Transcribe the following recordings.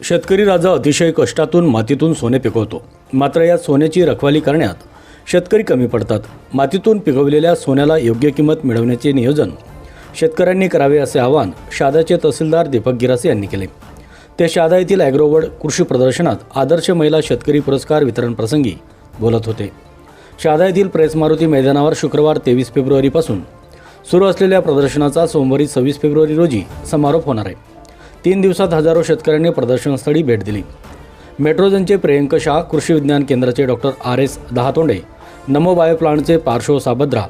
शेतकरी राजा अतिशय कष्टातून मातीतून सोने पिकवतो. मात्र या सोन्याची रखवाली करण्यात शेतकरी कमी पडतात. मातीतून पिकवलेल्या सोन्याला योग्य किंमत मिळवण्याचे नियोजन शेतकऱ्यांनी करावे असे आवाहन शादाचे तहसीलदार दीपक गिरासे यांनी केले. ते शादा येथील ॲग्रोवर्ड कृषी प्रदर्शनात आदर्श महिला शेतकरी पुरस्कार वितरण प्रसंगी बोलत होते. शादा येथील प्रेस मारुती मैदानावर शुक्रवार तेवीस फेब्रुवारीपासून सुरू असलेल्या प्रदर्शनाचा सोमवारी सव्वीस फेब्रुवारी रोजी समारोप होणार आहे. तीन दिवसात हजारो शेतकऱ्यांनी प्रदर्शनस्थळी भेट दिली. मेट्रोजनचे प्रियंक शाह कृषी विज्ञान केंद्राचे doctor R S Dahatonde Namo bio प्लांटचे पार्श्व साबद्रा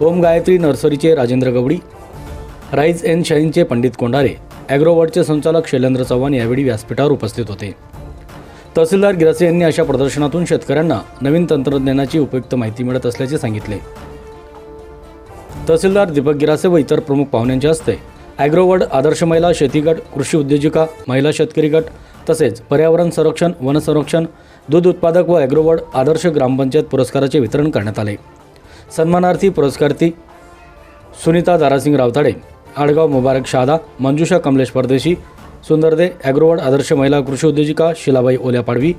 ओम गायत्री नर्सरीचे राजेंद्र गवडी राईज एन शाईनचे पंडित कोंडारे ॲग्रोवर्डचे संचालक शैलेंद्र चव्हाण यावेळी व्यासपीठावर उपस्थित होते. तहसीलदार गिरासे यांनी अशा प्रदर्शनातून शेतकऱ्यांना नवीन तंत्रज्ञानाची उपयुक्त माहिती मिळत असल्याचे सांगितले. तहसीलदार दीपक गिरासे व इतर प्रमुख पाहुण्यांच्या हस्ते ॲग्रोवर्ड आदर्श महिला शेती गट कृषी उद्योजिका महिला शेतकरी गट तसेच पर्यावरण संरक्षण वन संरक्षण दूध उत्पादक व ॲग्रोवर्ड आदर्श ग्रामपंचायत पुरस्काराचे वितरण करण्यात आले. सन्मानार्थी पुरस्कार्थी सुनीता दारासिंग रावताडे आडगाव मुबारक शहादा मंजुषा कमलेश परदेशी सुंदरदे ॲग्रोवर्ड आदर्श महिला कृषी उद्योजिका शिलाबाई ओल्या पाडवी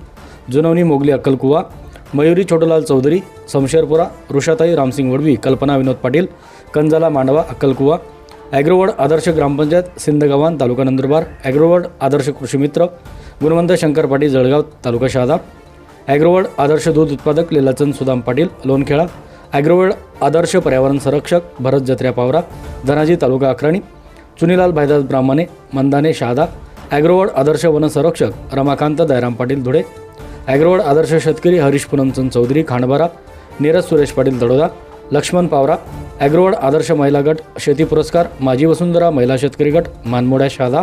जुनवणी मोगली अक्कलकुवा मयुरी छोटूलाल चौधरी समशेरपुरा ऋषाताई रामसिंग वडवी कल्पना विनोद पाटील कंजाला मांडवा अक्कलकुवा ॲग्रोवर्ड आदर्श ग्रामपंचायत सिंदगव्हाण तालुका नंदुरबार ॲग्रोवर्ड आदर्श कृषी मित्र गुणवंत शंकर पाटील जळगाव तालुका शहादा ॲग्रोवर्ड आदर्श दूध उत्पादक लीलाचंद सुदाम पाटील लोणखेळा ॲग्रोवर्ड आदर्श पर्यावरण संरक्षक भरत जत्र्या पावरा धनाजी तालुका अक्राणी चुनीलाल भाईदास ब्राह्मणे मंदाने शहादा ॲग्रोवर्ड आदर्श वन संरक्षक रमाकांत दयाराम पाटील धुळे ॲग्रोवर्ड आदर्श शेतकरी हरीश पूनमचंद चौधरी खांडबारा नीरज सुरेश पाटील तडोदा लक्ष्मण पावरा ॲग्रोवर्ड आदर्श महिला गट शेती पुरस्कार माजी वसुंधरा महिला शेतकरी गट मानमोड्या शहादा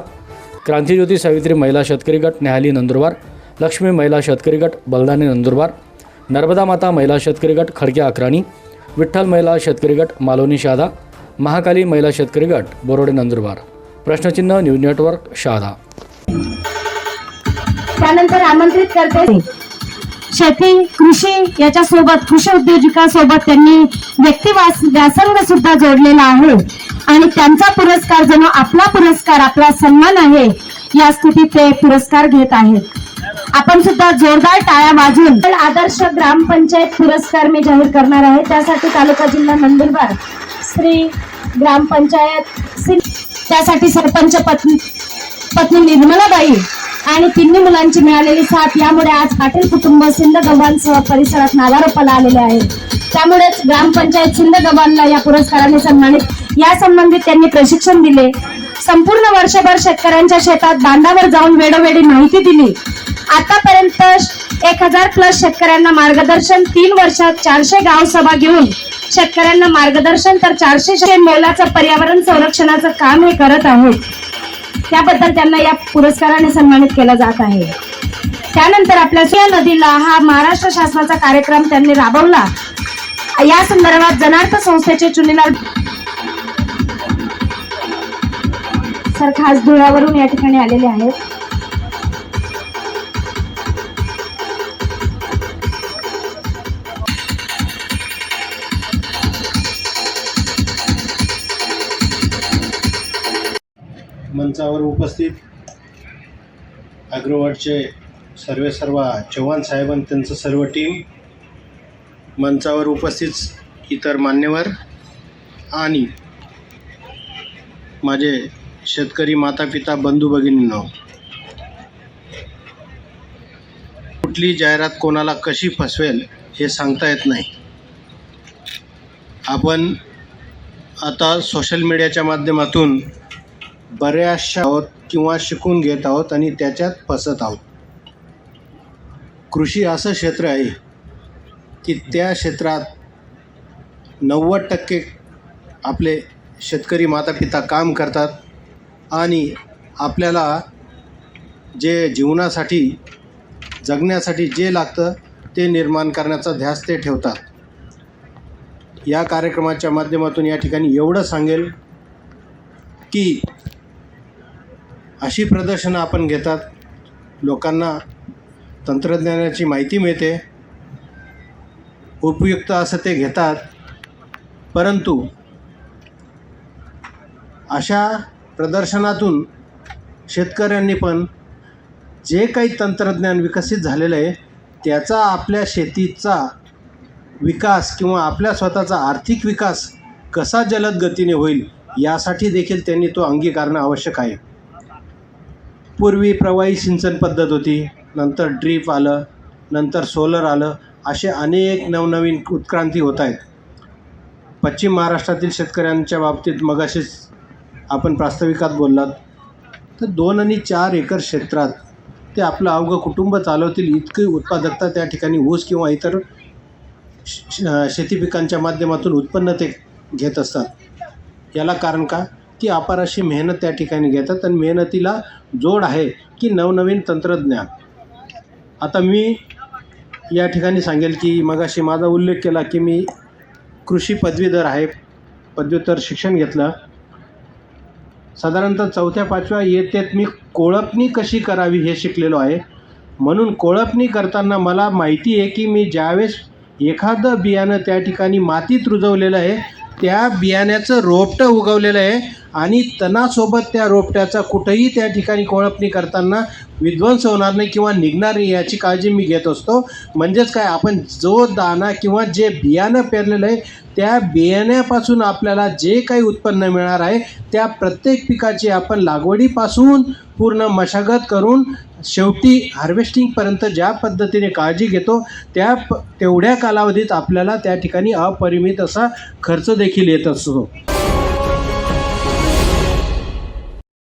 क्रांतिज्योती सावित्री महिला शेतकरी गट न्याहाली नंदुरबार लक्ष्मी महिला शेतकरी गट बलदानी नंदुरबार नर्मदा माता महिला शेतकरी गट खडक्या अक्राणी विठ्ठल महिला शेतकरी गट मालोनी शहादा महाकाली महिला शेतकरी गट बोरोडे नंदुरबार. प्रश्नचिन्ह न्यूज नेटवर्क शहादा त्यानंतर आमंत्रित करते. शेती कृषी याच्या सोबत कृषी उद्योजकासोबत त्यांनी व्यक्तिवास व्यासंग सुद्धा जोडलेला आहे. आणि त्यांचा पुरस्कार जणू आपला पुरस्कार आपला सन्मान आहे या स्थितीत ते पुरस्कार घेत आहेत. आपण सुद्धा जोरदार टाळ्या वाजून आदर्श ग्रामपंचायत पुरस्कार मी जाहीर करणार आहे. त्यासाठी तालुका जिल्हा नंदुरबार श्री ग्रामपंचायत त्यासाठी सरपंच पत्नी पत्नी निर्मलाबाई आणि तिन्ही मुलांची मिळालेली साथ यामुळे आज पाटील कुटुंब सिंध गव्हाणसह परिसरात नावारोपाला आलेले आहे. त्यामुळेच ग्रामपंचायत सिंध गव्हाणला या पुरस्काराने सन्मानित या संबंधित त्यांनी प्रशिक्षण दिले. संपूर्ण वर्षभर शेतकऱ्यांच्या शेतात बांधावर जाऊन वेळोवेळी माहिती दिली. आतापर्यंत एक हजार प्लस शेतकऱ्यांना मार्गदर्शन तीन वर्षात चारशे गाव सभा घेऊन शेतकऱ्यांना मार्गदर्शन तर चारशे मोलाचं पर्यावरण संरक्षणाचं काम हे करत आहेत. त्याबद्दल त्यांना या पुरस्काराने सन्मानित केला जात आहे. त्यानंतर आपल्या सुया नदीला हा महाराष्ट्र शासनाचा कार्यक्रम त्यांनी राबवला. या संदर्भात जनार्थ संस्थेचे चुनीलाल सर खास धुळ्यावरून या ठिकाणी आलेले आहेत. मंचावर उपस्थित ॲग्रोवर्डचे सर्वे सर्व चव्हाण साहेब आणि त्यांचं सर्व टीम मंचावर उपस्थित इतर मान्यवर आणि माझे शेतकरी माता पिता बंधू भगिनींनो कुठली जाहिरात कोणाला कशी फसवेल हे सांगता येत नाही. आपण आता सोशल मीडियाच्या माध्यमातून बऱ्याचशा आहोत किंवा शिकून घेत आहोत आणि त्याच्यात फसत आहोत. कृषी असं क्षेत्र आहे की त्या क्षेत्रात नव्वद टक्के आपले शेतकरी माता पिता काम करतात आणि आपल्याला जे जीवनासाठी जगण्यासाठी जे लागतं ते निर्माण करण्याचा ध्यास ते ठेवतात. या कार्यक्रमाच्या माध्यमातून या ठिकाणी एवढं सांगेल की अशी प्रदर्शनं आपण घेतात. लोकांना तंत्रज्ञानाची माहिती मिळते. उपयुक्त असं ते घेतात. परंतु अशा प्रदर्शनातून शेतकऱ्यांनी पण जे काही तंत्रज्ञान विकसित झालेलं आहे त्याचा आपल्या शेतीचा विकास किंवा आपल्या स्वतःचा आर्थिक विकास कसा जलद गतीने होईल यासाठी देखील त्यांनी तो अंगीकारणं आवश्यक आहे. पूर्वी प्रवाही सिंचन पद्धत होती नंतर ड्रीप आलं नंतर सोलर आलं असे अनेक नवनवीन उत्क्रांती होत आहेत. पश्चिम महाराष्ट्रातील शेतकऱ्यांच्या बाबतीत मगाशीच आपण प्रास्ताविकात बोललात. तर दोन आणि चार एकर क्षेत्रात ते आपलं अवघं कुटुंब चालवतील इतकी उत्पादकता त्या ठिकाणी ऊस किंवा इतर श- श- शेती पिकांच्या माध्यमातून उत्पन्न ते घेत असतात. याला कारण का? की अपार अशी मेहनत त्या ठिकाणी घेतात आणि मेहनतीला जोड आहे की नवनवीन तंत्रज्ञान. आता मी या ठिकाणी सांगेल की मगाशी माझा उल्लेख केला की मी कृषी पदवीधर आहे पदव्युत्तर शिक्षण घेतलं. साधारणतः चौथ्या पाचव्या येतेत मी कोळपणी कशी करावी हे शिकलेलो आहे. म्हणून कोळपणी करताना मला माहिती आहे की मी ज्यावेळेस एखादं बियाणं त्या ठिकाणी मातीत रुजवलेलं आहे त्या बियाण्याचं रोपटं उगवलेलं आहे आणि तणासोबत त्या रोपट्याचा कुठंही त्या ठिकाणी कोळपणी करताना विध्वंस होणार नाही किंवा निघणार नाही याची काळजी मी घेत असतो. म्हणजेच काय आपण जो दाना किंवा जे बियाणं पेरलेलं आहे त्या बियाण्यापासून आपल्याला जे काही उत्पन्न मिळणार आहे त्या प्रत्येक पिकाची आपण लागवडीपासून पूर्ण मशागत करून शेवटी हार्वेस्टिंगपर्यंत ज्या पद्धतीने काळजी घेतो त्या प तेवढ्या कालावधीत आपल्याला त्या ठिकाणी अपरिमित असा खर्च देखील येत असतो.